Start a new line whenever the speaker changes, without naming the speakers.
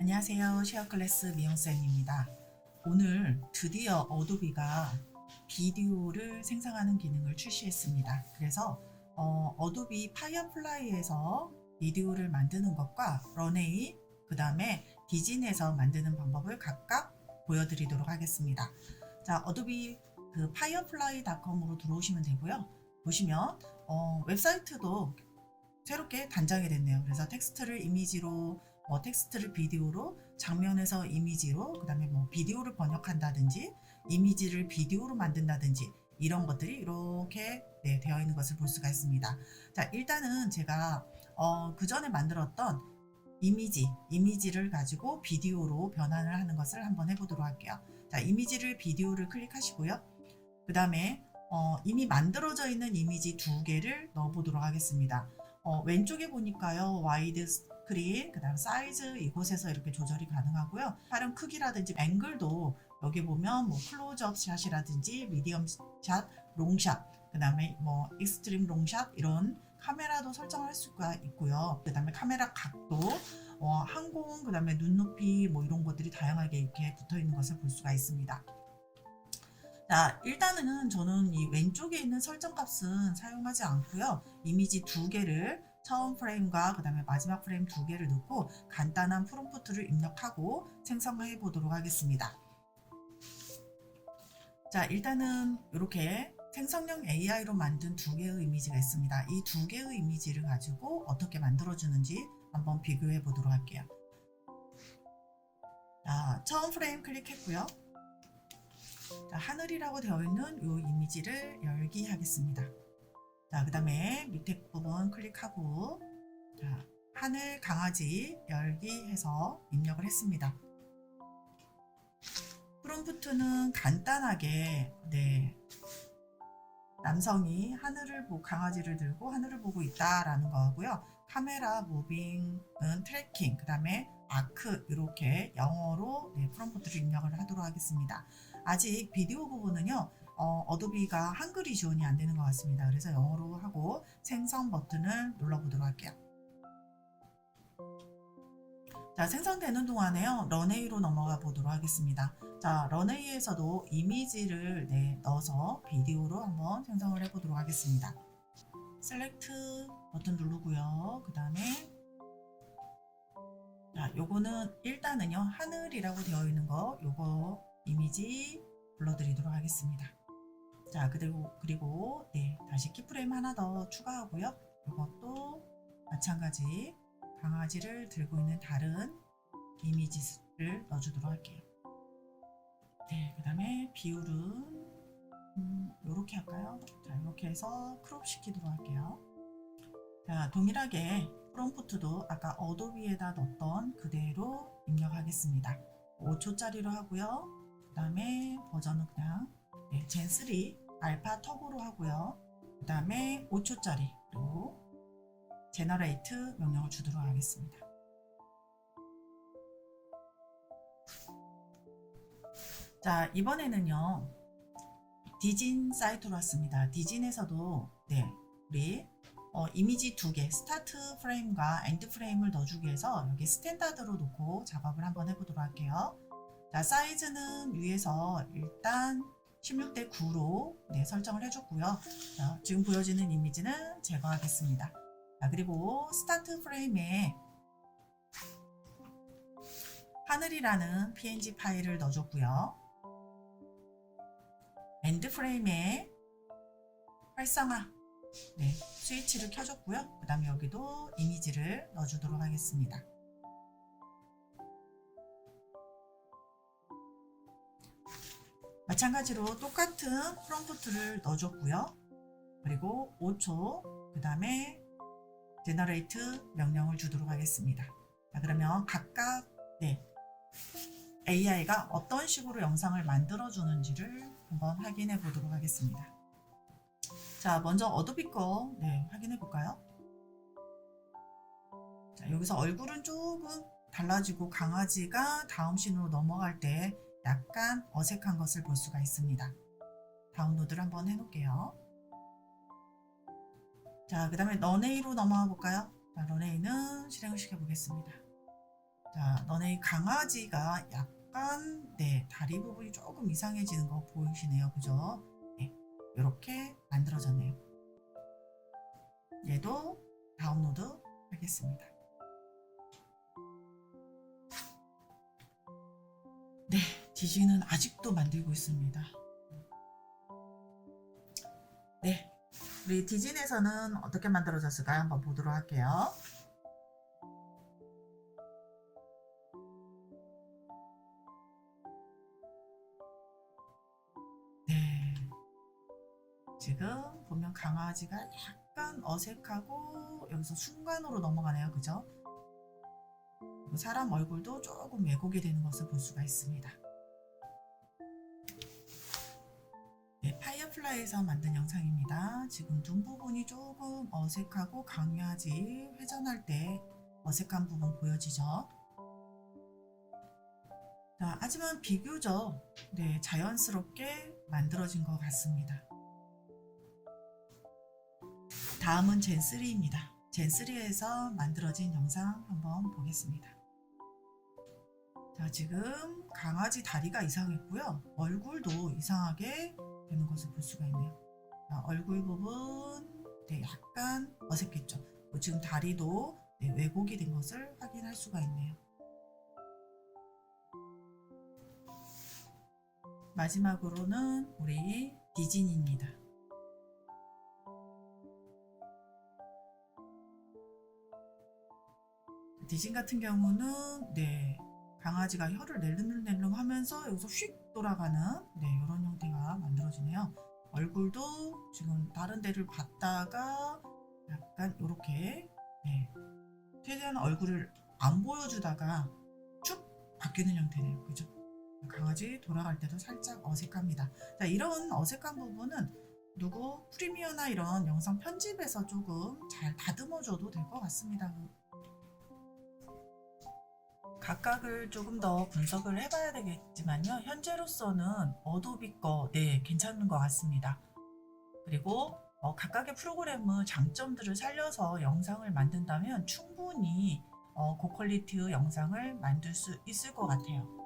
안녕하세요. 쉐어클래스 미영쌤입니다. 오늘 드디어 어도비가 비디오를 생성하는 기능을 출시했습니다. 그래서 어, 어도비 파이어플라이에서 비디오를 만드는 것과 런웨이, 그 다음에 디진에서 만드는 방법을 각각 보여드리도록 하겠습니다. 자, 어도비 그 파이어플라이.com으로 들어오시면 되고요. 보시면 어, 웹사이트도 새롭게 단장이 됐네요. 그래서 텍스트를 이미지로 뭐 텍스트를 비디오로 장면에서 이미지로 그다음에 뭐 비디오를 번역한다든지 이미지를 비디오로 만든다든지 이런 것들이 이렇게 네, 되어 있는 것을 볼 수가 있습니다. 자 일단은 제가 어, 그 전에 만들었던 이미지 이미지를 가지고 비디오로 변환을 하는 것을 한번 해보도록 할게요. 자 이미지를 비디오를 클릭하시고요. 그 다음에 어, 이미 만들어져 있는 이미지 두 개를 넣어보도록 하겠습니다. 어, 왼쪽에 보니까요 와이드 스크린 그 다음 사이즈 이곳에서 이렇게 조절이 가능하고요 촬영 크기라든지 앵글도 여기 보면 뭐 클로즈업 샷이라든지 미디엄 샷, 롱샷 그 다음에 뭐 익스트림 롱샷 이런 카메라도 설정할 수가 있고요 그 다음에 카메라 각도 어, 항공 그 다음에 눈높이 뭐 이런 것들이 다양하게 이렇게 붙어 있는 것을 볼 수가 있습니다. 자, 일단은 저는 이 왼쪽에 있는 설정 값은 사용하지 않고요. 이미지 두 개를 처음 프레임과 그 다음에 마지막 프레임 두 개를 넣고 간단한 프롬프트를 입력하고 생성해 보도록 하겠습니다. 자, 일단은 이렇게 생성형 AI로 만든 두 개의 이미지가 있습니다. 이 두 개의 이미지를 가지고 어떻게 만들어주는지 한번 비교해 보도록 할게요. 자, 처음 프레임 클릭했고요. 자, 하늘이라고 되어 있는 이 이미지를 열기 하겠습니다. 자, 그 다음에 밑에 부분 클릭하고 자, 하늘 강아지 열기 해서 입력을 했습니다. 프롬프트는 간단하게 네 남성이 하늘을 보고 강아지를 들고 하늘을 보고 있다라는 거고요. 카메라 무빙은 트래킹, 그 다음에 아크 이렇게 영어로 네, 프롬프트를 입력을 하도록 하겠습니다. 아직 비디오 부분은요. 어, 어도비가 한글이 지원이 안 되는 것 같습니다. 그래서 영어로 하고 생성 버튼을 눌러보도록 할게요. 자, 생성되는 동안에요. 런웨이로 넘어가 보도록 하겠습니다. 자, 런웨이에서도 이미지를 네, 넣어서 비디오로 한번 생성을 해보도록 하겠습니다. 셀렉트 버튼 누르고요. 그 다음에 자, 요거는 일단은요. 하늘이라고 되어 있는 거 요거 이미지 불러드리도록 하겠습니다. 자, 그리고 그리고 네, 다시 키프레임 하나 더 추가하고요. 이것도 마찬가지 강아지를 들고 있는 다른 이미지를 넣어주도록 할게요. 네, 그 다음에 비율은 음, 요렇게 할까요? 자, 이렇게 해서 크롭 시키도록 할게요. 자, 동일하게 프롬프트도 아까 어도비에다 넣었던 그대로 입력하겠습니다. 5초짜리로 하고요. 그 다음에 버전은 그냥 네, 젠3 알파 터보로 하고요. 그 다음에 5초짜리로 제너레이트 명령을 주도록 하겠습니다. 자, 이번에는요. 디진 사이트로 왔습니다. 디진에서도 네, 우리 어, 이미지 두 개, 스타트 프레임과 엔드 프레임을 넣어주기 위해서 여기 스탠다드로 놓고 작업을 한번 해보도록 할게요. 자, 사이즈는 위에서 일단 16대 9로 네, 설정을 해줬고요. 자, 지금 보여지는 이미지는 제거하겠습니다. 자, 그리고 스타트 프레임에 하늘이라는 png 파일을 넣어줬고요. 엔드 프레임에 활성화 네, 스위치를 켜줬고요. 그 다음에 여기도 이미지를 넣어주도록 하겠습니다. 마찬가지로 똑같은 프롬프트를 넣어줬고요. 그리고 5초, 그 다음에 제너레이트 명령을 주도록 하겠습니다. 자, 그러면 각각 네, AI가 어떤 식으로 영상을 만들어 주는지를 한번 확인해 보도록 하겠습니다. 자, 먼저 어도비 거 네, 확인해 볼까요? 자, 여기서 얼굴은 조금 달라지고 강아지가 다음 씬으로 넘어갈 때 약간 어색한 것을 볼 수가 있습니다. 다운로드를 한번 해놓을게요. 자, 그 다음에 런웨이로 넘어가 볼까요? 자, 런웨이는 실행을 시켜보겠습니다. 자, 너네 강아지가 약간 네 다리 부분이 조금 이상해지는 거 보이시네요, 그죠? 네, 이렇게 만들어졌네요. 얘도 다운로드 하겠습니다. 네, 디지는 아직도 만들고 있습니다. 네, 우리 디진에서는 어떻게 만들어졌을까요? 한번 보도록 할게요. 네. 지금 보면 강아지가 약간 어색하고 여기서 순간으로 넘어가네요. 그죠? 사람 얼굴도 조금 왜곡이 되는 것을 볼 수가 있습니다. 파이어플라이에서 만든 영상입니다. 지금 눈 부분이 조금 어색하고 강아지 회전할 때 어색한 부분 보여지죠? 자, 하지만 비교적 네, 자연스럽게 만들어진 것 같습니다. 다음은 젠3입니다. 젠3에서 만들어진 영상 한번 보겠습니다. 자, 지금 강아지 다리가 이상했고요. 얼굴도 이상하게 되는 것을 볼 수가 있네요. 자, 얼굴 부분 네, 약간 어색했죠. 그리고 지금 다리도 네, 왜곡이 된 것을 확인할 수가 있네요. 마지막으로는 우리 디즈니입니다. 디진 같은 경우는 네 강아지가 혀를 낼름낼름 하면서 여기서 휙 돌아가는 네 이런 만들어지네요. 얼굴도 지금 다른 데를 봤다가 약간 이렇게 네 최대한 얼굴을 안 보여주다가 쭉 바뀌는 형태네요. 그죠? 강아지 돌아갈 때도 살짝 어색합니다. 자, 이런 어색한 부분은 누구 프리미어나 이런 영상 편집에서 조금 잘 다듬어줘도 될 것 같습니다. 각각을 조금 더 분석을 해봐야 되겠지만요. 현재로서는 어도비 거, 네, 괜찮은 것 같습니다. 그리고 어, 각각의 프로그램의 장점들을 살려서 영상을 만든다면 충분히 어, 고퀄리티의 영상을 만들 수 있을 것 같아요.